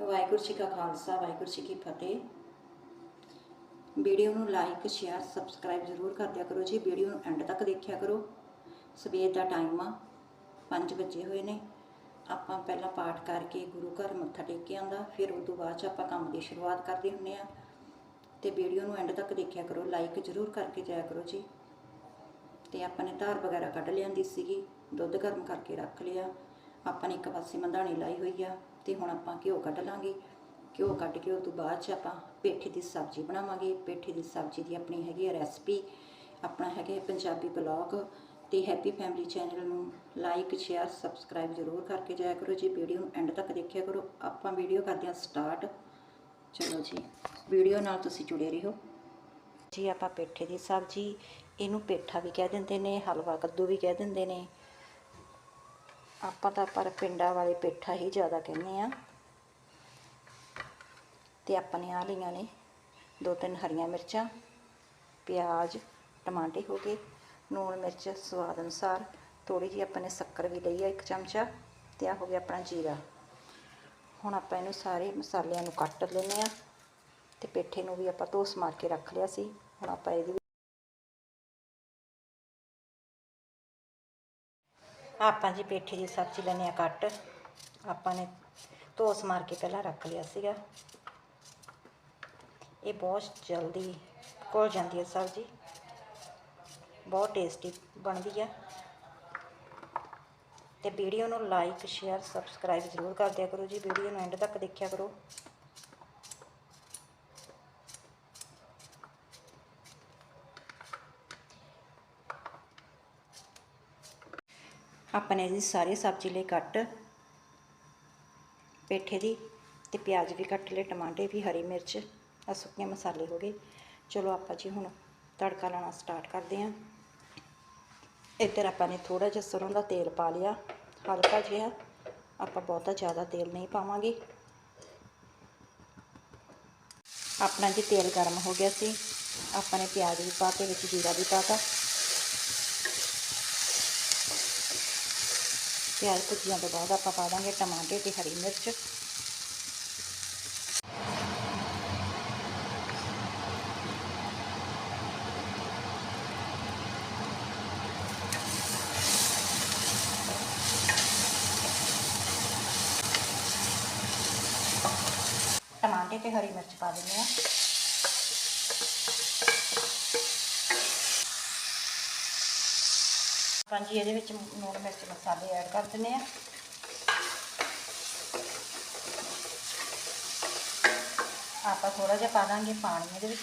ਵਾਹਿਗੁਰੂ ਜੀ ਕਾ ਖਾਲਸਾ, ਵਾਹਿਗੁਰੂ ਜੀ ਕੀ ਫਤਿਹ। ਵੀਡੀਓ ਨੂੰ like share subscribe ਜ਼ਰੂਰ ਕਰ ਦਿਆ ਕਰੋ ਜੀ। ਵੀਡੀਓ ਨੂੰ ਐਂਡ ਤੱਕ ਦੇਖਿਆ ਕਰੋ। ਸਵੇਰ ਦਾ ਟਾਈਮ ਆ 5 ਵਜੇ ਹੋਏ ਨੇ। ਆਪਾਂ ਪਹਿਲਾਂ ਪਾਠ ਕਰਕੇ ਗੁਰੂ ਘਰ ਮੱਥਾ ਟੇਕ ਕੇ ਆਂਦਾ ਫਿਰ ਉਸ ਤੋਂ ਬਾਅਦ 'ਚ ਆਪਾਂ ਕੰਮ ਦੀ ਸ਼ੁਰੂਆਤ ਕਰਦੇ ਹੁੰਨੇ ਆ। ਤੇ ਵੀਡੀਓ ਨੂੰ ਐਂਡ ਤੱਕ ਦੇਖਿਆ ਕਰੋ। ਲਾਈਕ ਜ਼ਰੂਰ ਕਰਕੇ ਜਾਇਆ ਕਰੋ ਜੀ। ਤੇ ਆਪਾਂ ਨੇ ਧਾਰ ਵਗੈਰਾ ਕੱਢ ਲਿਆਂਦੀ ਸੀਗੀ, ਦੁੱਧ ਗਰਮ ਕਰਕੇ ਰੱਖ ਲਿਆ। ਆਪਾਂ ਨੇ ਇੱਕ ਪਾਸੇ ਮੰਧਾਣੀ ਲਾਈ ਹੋਈ ਆ। ਤੇ ਹੁਣ ਆਪਾਂ ਘਿਓ ਕੱਢ ਲਾਂਗੇ। ਘਿਓ ਕੱਢ ਕੇ ਉਹ ਤੋਂ ਬਾਅਦ ਚ ਆਪਾਂ ਪੇਠੇ ਦੀ ਸਬਜ਼ੀ ਬਣਾਵਾਂਗੇ। ਪੇਠੇ ਦੀ ਸਬਜ਼ੀ ਦੀ ਆਪਣੀ ਹੈਗੀ ਆ ਰੈਸਪੀ ਆਪਣਾ ਹੈਗਾ ਪੰਜਾਬੀ ਬਲੌਗ ਤੇ ਹੈਪੀ ਫੈਮਿਲੀ ਚੈਨਲ ਨੂੰ ਲਾਈਕ ਸ਼ੇਅਰ ਸਬਸਕ੍ਰਾਈਬ ਜ਼ਰੂਰ ਕਰਕੇ ਜਾਇਆ ਕਰੋ। ਜੀ ਵੀਡੀਓ ਨੂੰ ਐਂਡ ਤੱਕ ਦੇਖਿਆ ਕਰੋ, ਆਪਾਂ ਵੀਡੀਓ ਕਰਦੇ ਹਾਂ ਸਟਾਰਟ ਚਲੋ ਜੀ ਵੀਡੀਓ ਨਾਲ ਤੁਸੀਂ ਜੁੜੇ ਰਹੋ। ਜੀ, ਆਪਾਂ ਪੇਠੇ ਦੀ ਸਬਜ਼ੀ, ਇਹਨੂੰ ਪੇਠਾ ਵੀ ਕਹਿ ਦਿੰਦੇ ਨੇ, ਹਲਵਾ ਕੱਦੂ ਵੀ ਕਹਿ ਦਿੰਦੇ ਨੇ। ਆਪਾਂ ਤਾਂ ਪਰ ਪਿੰਡਾਂ ਵਾਲੇ ਪੇਠਾ ਹੀ ਜ਼ਿਆਦਾ ਕਹਿੰਦੇ ਆ। ਤੇ ਆਪਾਂ ਨੇ ਆ ਲਈਆਂ ਨੇ ਦੋ ਤਿੰਨ ਹਰੀਆਂ ਮਿਰਚਾਂ, ਪਿਆਜ਼, ਟਮਾਟੇ ਹੋ ਗਏ, ਨੂਣ ਮਿਰਚ ਸਵਾਦ ਅਨੁਸਾਰ ਥੋੜੀ ਜਿਹੀ ਆਪਾਂ ਨੇ ਸ਼ੱਕਰ ਵੀ ਲਈ ਆ ਇੱਕ ਚਮਚਾ ਤੇ ਆ ਹੋ ਗਿਆ ਆਪਣਾ ਜੀਰਾ। ਹੁਣ ਆਪਾਂ ਇਹਨੂੰ ਸਾਰੇ ਮਸਾਲਿਆਂ ਨੂੰ ਕੱਟ ਲੈਨੇ ਆ ਤੇ ਪੇਠੇ ਨੂੰ ਵੀ ਆਪਾਂ ਧੋਸ ਮਾਰ ਕੇ ਰੱਖ ਲਿਆ ਸੀ। ਹੁਣ ਆਪਾਂ ਇਹਦੀ ਆਪਾਂ ਜੀ ਪੇਠੇ ਦੀ ਸਬਜ਼ੀ ਲੈਨੇ ਆ ਕੱਟ। ਆਪਾਂ ਨੇ ਧੋਸ ਮਾਰ ਕੇ ਪਹਿਲਾਂ ਰੱਖ ਲਿਆ ਸੀਗਾ। ਇਹ ਬਹੁਤ ਜਲਦੀ ਘੁਲ ਜਾਂਦੀ ਹੈ ਸਬਜ਼ੀ। ਬਹੁਤ ਟੇਸਟੀ ਬਣਦੀ ਆ। ਤੇ ਵੀਡੀਓ ਨੂੰ ਲਾਈਕ ਸ਼ੇਅਰ ਸਬਸਕ੍ਰਾਈਬ ਜ਼ਰੂਰ ਕਰ ਦਿਆ ਕਰੋ ਜੀ। ਵੀਡੀਓ ਨੂੰ ਐਂਡ ਤੱਕ ਦੇਖਿਆ ਕਰੋ। ਆਪਣੇ ਨੇ ਜੀ ਸਾਰੀ ਸਬਜ਼ੀ ਲਈ ਕੱਟ ਪੇਠੇ ਦੀ ਤੇ ਪਿਆਜ਼ ਵੀ ਕੱਟ ਲਏ ਟਮਾਟੇ ਵੀ, ਹਰੀ ਮਿਰਚ ਆ ਸੁੱਕੇ ਮਸਾਲੇ ਹੋ ਗਏ। ਚਲੋ ਆਪਾਂ ਜੀ ਹੁਣ ਤੜਕਾ ਲਾਉਣਾ ਸਟਾਰਟ ਕਰਦੇ ਹਾਂ। ਇੱਧਰ ਆਪਾਂ ਨੇ ਥੋੜਾ ਜਿਹਾ ਸਰੋਂ ਦਾ ਤੇਲ ਪਾ ਲਿਆ, ਹਲਕਾ ਜਿਹਾ। ਆਪਾਂ ਬਹੁਤਾ ਜ਼ਿਆਦਾ ਤੇਲ ਨਹੀਂ ਪਾਵਾਂਗੇ। ਆਪਣਾ ਜੀ ਤੇਲ ਗਰਮ ਹੋ ਗਿਆ ਸੀ। ਆਪਾਂ ਨੇ ਪਿਆਜ਼ ਵੀ ਪਾ ਕੇ ਵਿੱਚ ਜੀਰਾ ਵੀ ਪਾਤਾ ਪਿਆਜ਼ ਭੁੱਜੀਆਂ ਤੋਂ ਬਾਅਦ ਆਪਾਂ ਪਾ ਦਾਂਗੇ ਟਮਾਟਰ ਤੇ ਹਰੀ ਮਿਰਚ। ਟਮਾਟਰ ਤੇ ਹਰੀ ਮਿਰਚ ਪਾ ਦਿੰਦੇ ਆ ਹਾਂਜੀ, ਇਹਦੇ ਵਿੱਚ ਨੂਣ ਮਿਰਚ ਮਸਾਲੇ ਐਡ ਕਰ ਦਿੰਦੇ ਆ ਆਪਾਂ ਥੋੜਾ ਜਿਹਾ ਪਾ ਦਾਂਗੇ ਪਾਣੀ ਇਹਦੇ ਵਿੱਚ।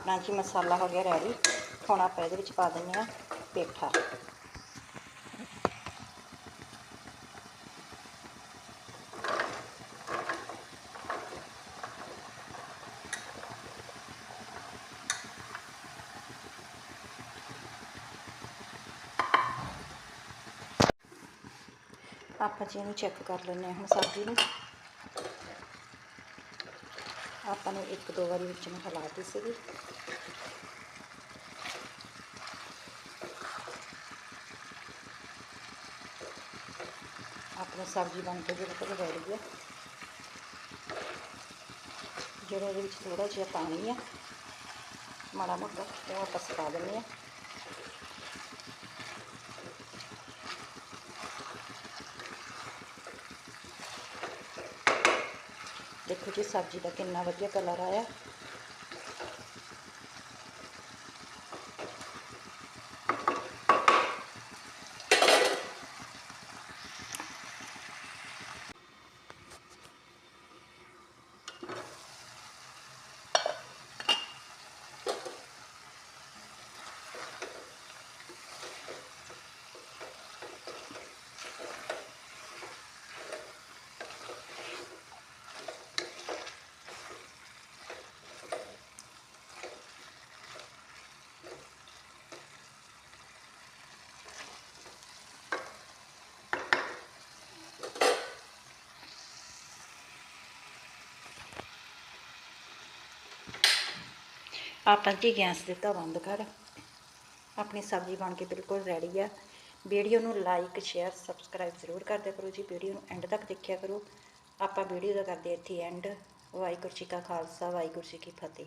ਆਪਣਾ ਜੀ ਮਸਾਲਾ ਹੋ ਗਿਆ ਰੈਡੀ ਹੁਣ ਆਪਾਂ ਇਹਦੇ ਵਿੱਚ ਪਾ ਦਿੰਦੇ ਹਾਂ ਪੇਠਾ। ਆਪਾਂ ਜੀ ਇਹਨੂੰ ਚੈੱਕ ਕਰ ਲੈਂਦੇ ਹਾਂ ਹੁਣ ਸਬਜ਼ੀ ਨੂੰ। ਆਪਾਂ ਨੇ ਇੱਕ ਦੋ ਵਾਰੀ ਵਿੱਚ ਨੂੰ ਹਿਲਾਤੀ ਸੀਗੀ। ਆਪਣੀ ਸਬਜ਼ੀ ਬਣ ਕੇ ਬਿਲਕੁਲ ਰੈਡੀ ਹੈ। ਜਿਹੜਾ ਇਹਦੇ ਵਿੱਚ ਥੋੜਾ ਜਿਹਾ ਪਾਣੀ ਆ ਮਾੜਾ ਮੋਟਾ ਉਹ ਆਪਾਂ ਸੁਕਾ ਦਿੰਦੇ ਹਾਂ। ਦੇਖੋ ਜੀ ਸਬਜ਼ੀ ਦਾ ਕਿੰਨਾ ਵਧੀਆ ਕਲਰ ਆਇਆ। ਆਪਾਂ ਜੀ ਗੈਸ ਦਿੱਤਾ ਬੰਦ ਕਰ। ਆਪਣੀ ਸਬਜ਼ੀ ਬਣ ਕੇ ਬਿਲਕੁਲ ਰੈਡੀ ਆ। ਵੀਡੀਓ ਨੂੰ ਲਾਈਕ ਸ਼ੇਅਰ ਸਬਸਕ੍ਰਾਈਬ ਜ਼ਰੂਰ ਕਰਦੇ ਕਰੋ ਜੀ। ਵੀਡੀਓ ਨੂੰ ਐਂਡ ਤੱਕ ਦੇਖਿਆ ਕਰੋ। ਆਪਾਂ ਵੀਡੀਓ ਦਾ ਕਰਦੇ ਇੱਥੇ ਐਂਡ ਵਾਹਿਗੁਰੂ ਜੀ ਕਾ ਖਾਲਸਾ, ਵਾਹਿਗੁਰੂ ਜੀ ਕੀ ਫਤਿਹ।